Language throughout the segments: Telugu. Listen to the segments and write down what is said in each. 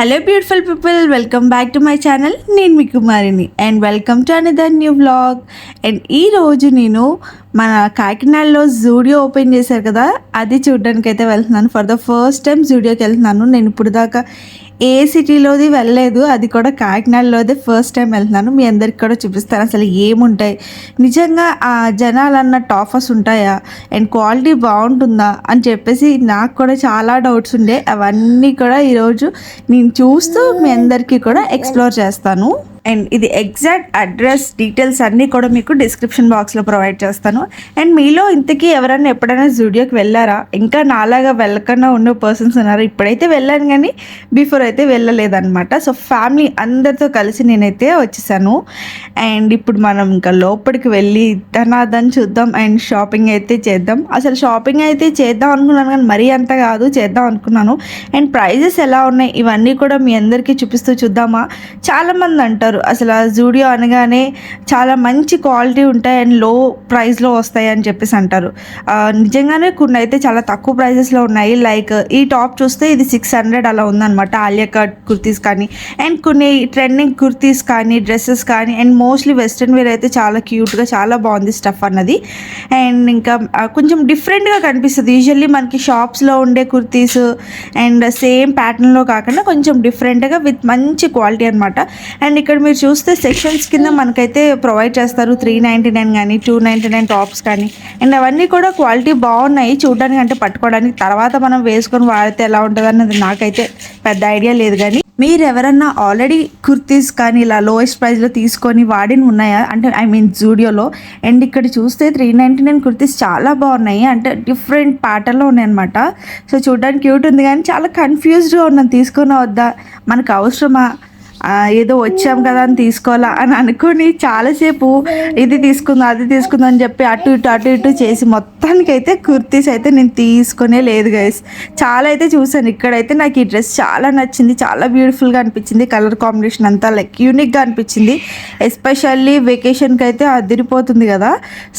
Hello beautiful people welcome back to my channel నేను మీ కుమారిని. And welcome to another new vlog and ఈరోజు నేను మన కాకినాడలో జూడియో ఓపెన్ చేశారు కదా అది చూడడానికి అయితే వెళ్తున్నాను. ఫర్ ద ఫస్ట్ టైం జూడియోకి వెళ్తున్నాను. నేను ఇప్పుడు దాకా ఏ సిటీలోది వెళ్ళలేదు అది కూడా కాకినాడలోదే ఫస్ట్ టైం వెళ్తున్నాను. మీ అందరికి కూడా చూపిస్తాను అసలు ఏముంటాయి. నిజంగా ఆ జనాలు అన్న టాఫర్స్ ఉంటాయా? అండ్ క్వాలిటీ బాగుంటుందా? అని చెప్పేసి నాకు కూడా చాలా డౌట్స్ ఉండే. అవన్నీ కూడా ఈరోజు నేను చూస్తూ మీ అందరికీ కూడా ఎక్స్ప్లోర్ చేస్తాను. అండ్ ఇది ఎగ్జాక్ట్ అడ్రస్ డీటెయిల్స్ అన్నీ కూడా మీకు డిస్క్రిప్షన్ బాక్స్లో ప్రొవైడ్ చేస్తాను. అండ్ మీలో ఇంతకీ ఎవరైనా ఎప్పుడైనా జూడియోకి వెళ్ళారా? ఇంకా నాలాగా వెళ్ళకుండా ఉన్న పర్సన్స్ ఉన్నారు? ఇప్పుడైతే వెళ్ళాను కానీ బిఫోర్ అయితే వెళ్ళలేదన్నమాట. సో ఫ్యామిలీ అందరితో కలిసి నేనైతే వచ్చేసాను. అండ్ ఇప్పుడు మనం ఇంకా లోపలికి వెళ్ళి ధనాదని చూద్దాం అండ్ షాపింగ్ అయితే చేద్దాం. అసలు షాపింగ్ అయితే చేద్దాం అనుకున్నాను కానీ మరీ అంత కాదు చేద్దాం అనుకున్నాను. అండ్ ప్రైజెస్ ఎలా ఉన్నాయి? ఇవన్నీ కూడా మీ అందరికీ చూపిస్తూ చూద్దామా? చాలామంది అంటారు అసలు ఆ జూడియో అనగానే చాలా మంచి క్వాలిటీ ఉంటాయి అండ్లో ప్రైస్లో వస్తాయి అని చెప్పేసి అంటారు. నిజంగానే కొన్ని అయితే చాలా తక్కువ ప్రైజెస్లో ఉన్నాయి. లైక్ ఈ టాప్ చూస్తే ఇది సిక్స్ హండ్రెడ్ అలా ఉందన్నమాట. ఆలియా కట్ కుర్తీస్ కానీ అండ్ కొన్ని ట్రెండింగ్ కుర్తీస్ కానీ డ్రెస్సెస్ కానీ అండ్ మోస్ట్లీ వెస్ట్రన్ వేర్ అయితే చాలా క్యూట్గా చాలా బాగుంది స్టఫ్ అన్నది. అండ్ ఇంకా కొంచెం డిఫరెంట్గా కనిపిస్తుంది. యూజువల్లీ మనకి షాప్స్లో ఉండే కుర్తీస్ అండ్ సేమ్ ప్యాటర్న్లో కాకుండా కొంచెం డిఫరెంట్గా విత్ మంచి క్వాలిటీ అనమాట అండ్ ఇక్కడ మీరు చూస్తే సెక్షన్స్ కింద మనకైతే ప్రొవైడ్ చేస్తారు త్రీ నైంటీ నైన్ కానీ టూ నైంటీ నైన్ టాప్స్ కానీ. అండ్ అవన్నీ కూడా క్వాలిటీ బాగున్నాయి. చూడడానికి అంటే పట్టుకోవడానికి తర్వాత మనం వేసుకొని వాడితే ఎలా ఉంటుంది అన్నది నాకైతే పెద్ద ఐడియా లేదు కానీ. మీరు ఎవరన్నా ఆల్రెడీ కుర్తీస్ కానీ ఇలా లోయెస్ట్ ప్రైస్లో తీసుకొని వాడిని ఉన్నాయా? అంటే ఐ మీన్ జూడియోలో. అండ్ ఇక్కడ చూస్తే త్రీ నైంటీ నైన్ కుర్తీస్ చాలా బాగున్నాయి. అంటే డిఫరెంట్ ప్యాటర్న్లో ఉన్నాయన్నమాట. సో చూడడానికి క్యూట్ ఉంది కానీ చాలా కన్ఫ్యూజ్డ్గా ఉన్నాను. తీసుకున్న వద్దా? మనకు అవసరమా? ఏదో వచ్చాం కదా అని తీసుకోవాలా అని అనుకొని చాలాసేపు ఇది తీసుకుందాం అది తీసుకుందాం అని చెప్పి అటు ఇటు అటు ఇటు చేసి మొత్తం అయితే కుర్తీస్ అయితే నేను తీసుకునే లేదు గైస్ చాలా అయితే చూసాను ఇక్కడైతే నాకు ఈ డ్రెస్ చాలా నచ్చింది. చాలా బ్యూటిఫుల్గా అనిపించింది. కలర్ కాంబినేషన్ అంతా లైక్ యూనిక్గా అనిపించింది. ఎస్పెషల్లీ వెకేషన్కి అయితే అదిరిపోతుంది కదా.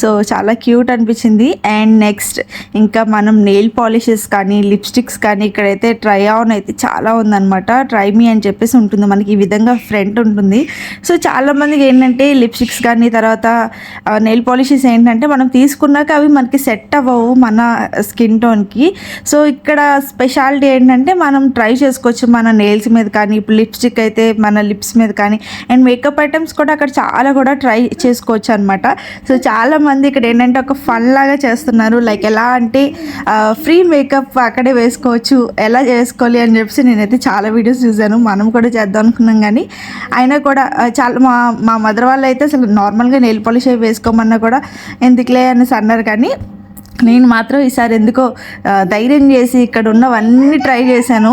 సో చాలా క్యూట్ అనిపించింది. అండ్ నెక్స్ట్ ఇంకా మనం నెయిల్ పాలిషెస్ కానీ లిప్స్టిక్స్ కానీ ఇక్కడైతే ట్రై ఆన్ అయితే చాలా ఉందన్నమాట. ట్రై మీ అని చెప్పేసి ఉంటుంది. మనకి ఈ విధంగా ఫ్రంట్ ఉంటుంది. సో చాలామందికి ఏంటంటే లిప్స్టిక్స్ కానీ తర్వాత నెయిల్ పాలిషెస్ ఏంటంటే మనం తీసుకున్నాక అవి మనకి సెట్ అవ్వవు మన స్కిన్ టోన్కి. సో ఇక్కడ స్పెషాలిటీ ఏంటంటే మనం ట్రై చేసుకోవచ్చు మన నెయిల్స్ మీద కానీ ఇప్పుడు లిప్స్టిక్ అయితే మన లిప్స్ మీద కానీ అండ్ మేకప్ ఐటమ్స్ కూడా అక్కడ చాలా కూడా ట్రై చేసుకోవచ్చు అనమాట సో చాలా మంది ఇక్కడ ఏంటంటే ఒక ఫన్ లాగా చేస్తున్నారు. లైక్ ఎలా అంటే ఫ్రీ మేకప్ అక్కడే వేసుకోవచ్చు ఎలా చేసుకోవాలి అని చెప్పేసి నేనైతే చాలా వీడియోస్ చూశాను. మనం కూడా చేద్దాం అనుకున్నాం కానీ అయినా కూడా చాలా మా మా మదర్ వాళ్ళు అయితే అసలు నార్మల్గా నెయిల్ పాలిష్ అవి వేసుకోమన్నా కూడా ఎందుకులే అనేసి అన్నారు కానీ నేను మాత్రం ఈసారి ఎందుకో ధైర్యం చేసి ఇక్కడ ఉన్నవన్నీ ట్రై చేశాను.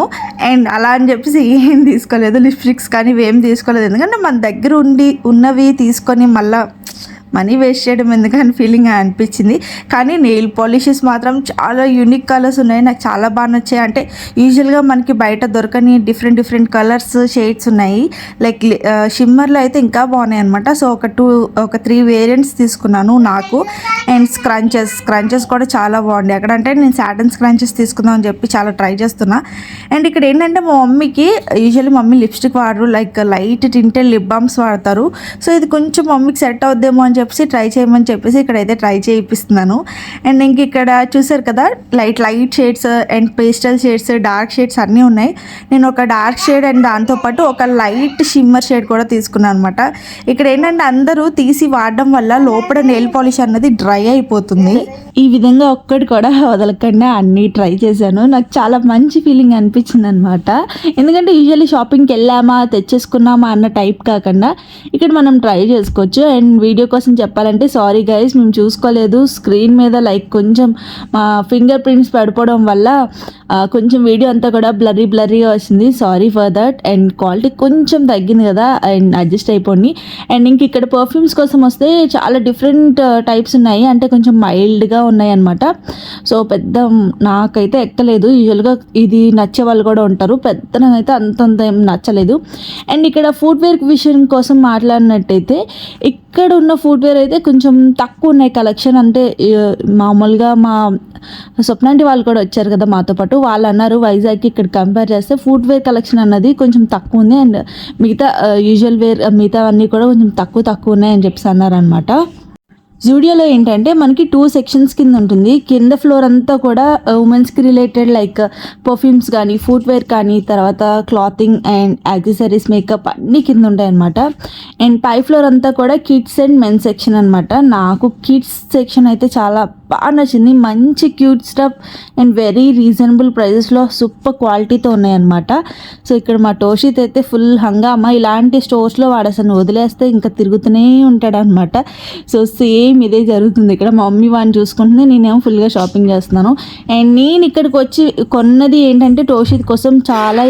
అండ్ అలా అని చెప్పేసి ఏం తీసుకోలేదు. లిప్స్టిక్స్ కానీ ఏం తీసుకోలేదు. ఎందుకంటే మన దగ్గర ఉండి ఉన్నవి తీసుకొని మళ్ళీ మనీ వేస్ట్ చేయడం ఎందుకని ఫీలింగ్ అనిపించింది. కానీ నెయిల్ పాలిషెస్ మాత్రం చాలా యూనిక్ కలర్స్ ఉన్నాయి. నాకు చాలా బాగా నచ్చాయి. అంటే యూజువల్గా మనకి బయట దొరకని డిఫరెంట్ డిఫరెంట్ కలర్స్ షేడ్స్ ఉన్నాయి. లైక్ షిమ్మర్లో uh, అయితే ఇంకా బాగున్నాయి అనమాట సో ఒక టూ ఒక త్రీ వేరియంట్స్ తీసుకున్నాను నాకు. అండ్ స్క్రంచెస్ స్క్రంచెస్ కూడా చాలా బాగుంది అక్కడ అంటే నేను సాటన్ స్క్రంచెస్ తీసుకుందాం అని చెప్పి చాలా ట్రై చేస్తున్నా. అండ్ ఇక్కడ ఏంటంటే మా మమ్మీకి యూజువల్లీ మమ్మీ లిప్స్టిక్ వాడరు. Like light tinted lip balms వాడతారు. సో ఇది కొంచెం మమ్మీకి సెట్ అవుద్దేమో అని చెప్పేసి ట్రై చేయమని చెప్పేసి ఇక్కడైతే ట్రై చేయిస్తున్నాను అండ్ ఇంక ఇక్కడ చూసారు కదా light light shades and pastel shades dark shades అన్నీ ఉన్నాయి. నేను ఒక డార్క్ షేడ్ అండ్ దాంతోపాటు ఒక లైట్ షిమ్మర్ షేడ్ కూడా తీసుకున్నాను అనమాట ఇక్కడ ఏంటంటే అందరూ తీసి వాడడం వల్ల లోపల నెయిల్ పాలిష్ అన్నది డ్రై అయిపోతుంది. ఈ విధంగా ఒక్కటి కూడా వదలకుండా అన్నీ ట్రై చేశాను. నాకు చాలా మంచి ఫీలింగ్ అనిపించింది అనమాట ఎందుకంటే యూజువల్లీ షాపింగ్కి వెళ్ళామా తెచ్చేసుకున్నామా అన్న టైప్ కాకుండా ఇక్కడ మనం ట్రై చేసుకోవచ్చు. అండ్ వీడియో కోసం చెప్పాలంటే సారీ గైస్ మేము చూసుకోలేదు. స్క్రీన్ మీద లైక్ కొంచెం మా ఫింగర్ ప్రింట్స్ పడిపోవడం వల్ల కొంచెం వీడియో అంతా కూడా బ్లర్రీ బ్లర్రీగా వచ్చింది. Sorry for that. And quality కొంచెం తగ్గింది కదా అండ్ అడ్జస్ట్ అయిపోండి. అండ్ ఇంక ఇక్కడ పర్ఫ్యూమ్స్ కోసం వస్తే చాలా డిఫరెంట్ టైప్స్ ఉన్నాయి. అంటే కొంచెం మైల్డ్గా ఉన్నాయి అనమాట సో పెద్ద నాకైతే ఎక్కలేదు. యూజువల్గా ఇది నచ్చే వాళ్ళు కూడా ఉంటారు. పెద్ద నాకైతే అంతంత ఏం నచ్చలేదు. అండ్ ఇక్కడ ఫుడ్వేర్ విషయం కోసం మాట్లాడినట్టయితే ఇక్కడ ఉన్న ఫుట్వేర్ అయితే కొంచెం తక్కువ ఉన్నాయి కలెక్షన్ అంటే మామూలుగా మా స్వప్నాంటి వాళ్ళు కూడా వచ్చారు కదా మాతో పాటు. వాళ్ళు అన్నారు వైజాగ్కి ఇక్కడ కంపేర్ చేస్తే ఫుట్వేర్ కలెక్షన్ అన్నది కొంచెం తక్కువ ఉంది. అండ్ మిగతా యూజువల్ వేర్ మిగతా అన్నీ కూడా కొంచెం తక్కువ తక్కువ ఉన్నాయని చెప్పేసి అన్నారనమాట జూడియోలో ఏంటంటే మనకి టూ సెక్షన్స్ కింద ఉంటుంది. కింద ఫ్లోర్ అంతా కూడా ఉమెన్స్కి రిలేటెడ్ లైక్ పర్ఫ్యూమ్స్ కానీ ఫుట్వేర్ కానీ తర్వాత క్లాతింగ్ అండ్ యాక్సెసరీస్ మేకప్ అన్నీ కింద ఉంటాయి అనమాట అండ్ పై ఫ్లోర్ అంతా కూడా కిడ్స్ అండ్ మెన్ సెక్షన్ అనమాట నాకు కిడ్స్ సెక్షన్ అయితే చాలా బాగా నచ్చింది. మంచి cute stuff and very reasonable ప్రైజెస్లో సూపర్ క్వాలిటీతో ఉన్నాయన్నమాట. సో ఇక్కడ మా టోషిత్ అయితే ఫుల్ హంగామా. ఇలాంటి స్టోర్స్లో వాడు అసలు వదిలేస్తే ఇంకా తిరుగుతూనే ఉంటాడనమాట సో సేమ్ ఇదే జరుగుతుంది. ఇక్కడ మా మమ్మీ వాడిని చూసుకుంటుంది నేనేమో ఫుల్గా షాపింగ్ చేస్తున్నాను. అండ్ నేను ఇక్కడికి వచ్చి కొన్నది ఏంటంటే టోషిత్ కోసం చాలా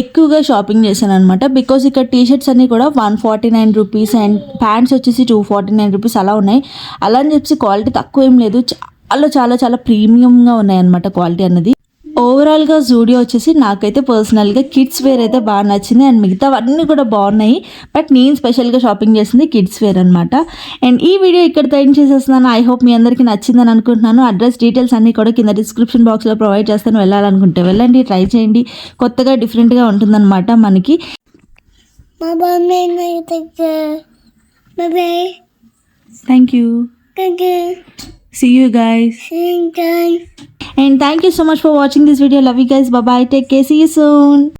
ఎక్కువగా షాపింగ్ చేశాను అనమాట బికాస్ ఇక్కడ టీ షర్ట్స్ అన్నీ కూడా one forty nine rupees and pants వచ్చేసి టూ ఫార్టీ నైన్ రూపీస్ అలా ఉన్నాయి. అలా అని చెప్పి క్వాలిటీ తక్కువ ఏం లేదు. చాలా చాలా చాలా ప్రీమియంగా ఉన్నాయి అనమాట క్వాలిటీ అన్నది. ఓవరాల్గా జూడియో వచ్చేసి నాకైతే పర్సనల్గా కిడ్స్ వేర్ అయితే బాగా నచ్చింది. అండ్ మిగతావన్నీ కూడా బాగున్నాయి. బట్ నేను స్పెషల్గా షాపింగ్ చేసింది కిడ్స్ వేర్ అనమాట అండ్ ఈ వీడియో ఇక్కడ ఎండ్ చేసేస్తున్నాను. ఐ హోప్ మీ అందరికీ నచ్చిందని అనుకుంటున్నాను. అడ్రస్ డీటెయిల్స్ అన్నీ కూడా కింద డిస్క్రిప్షన్ బాక్స్లో ప్రొవైడ్ చేస్తాను. వెళ్ళాలనుకుంటే వెళ్ళండి ట్రై చేయండి. కొత్తగా డిఫరెంట్గా ఉంటుందన్నమాట మనకి. made me take the See you guys. See you guys. And thank you so much for watching this video. Love you guys. Bye bye. Take care. See you soon.